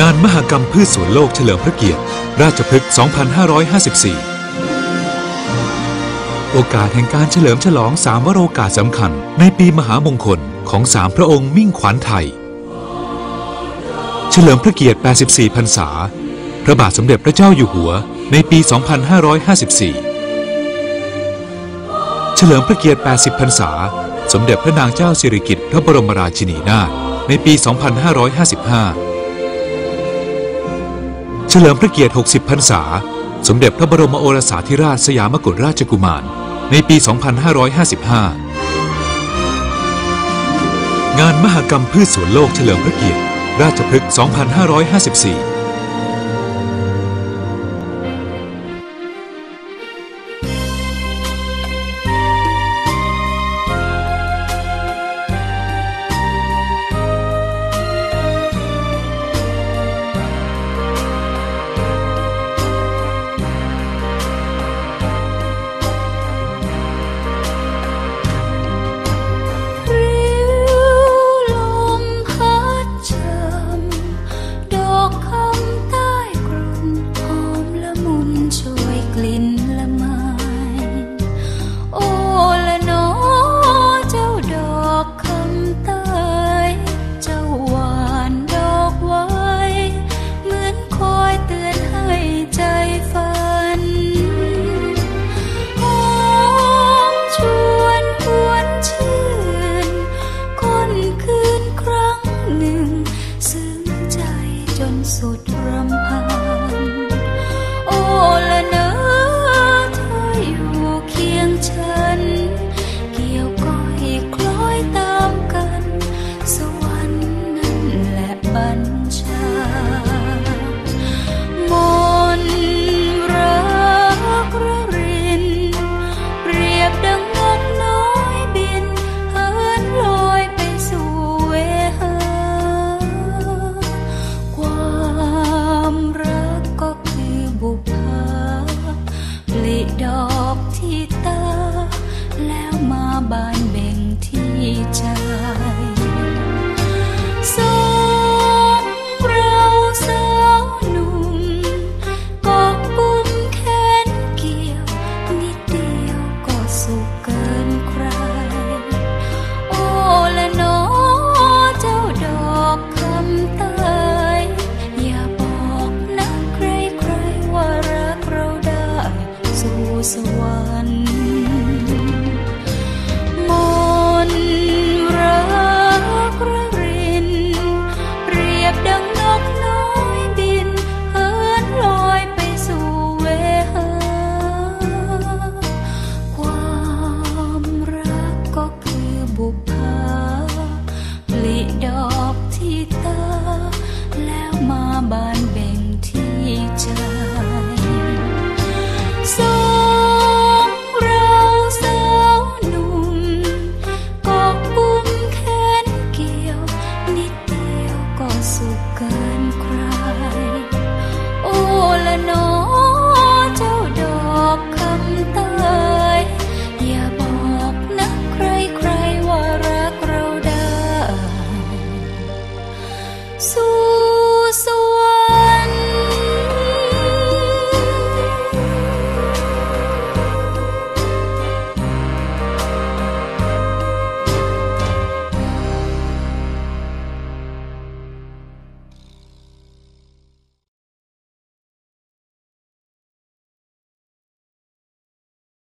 งานมหกรรมพืชสวนโลกเฉลิมพระเกียรติ ราชพฤกษ์ 2554 โอกาสแห่งการเฉลิมฉลองสามวโรกาสสำคัญ ในปีมหามงคลของสามพระองค์มิ่งขวัญไทย เฉลิมพระเกียรติ 84 พรรษา พระบาทสมเด็จพระเจ้าอยู่หัว ในปี 2554 เฉลิมพระเกียรติ 80 พรรษา สมเด็จพระนางเจ้าสิริกิติ์พระบรมราชินีนาถ ในปี 2555 ฉลิมพระเกียรติ 60 พรรษา สมเด็จพระบรมโอรสาธิราชสยามกุฎราชกุมาร ในปี 2555 งานมหกรรมพืชสวนโลกเฉลิมพระเกียรติ ราชพฤกษ์ 2554 สุดรำพันโอละเนอเธออยู่เคียงฉัน สวรรค์ So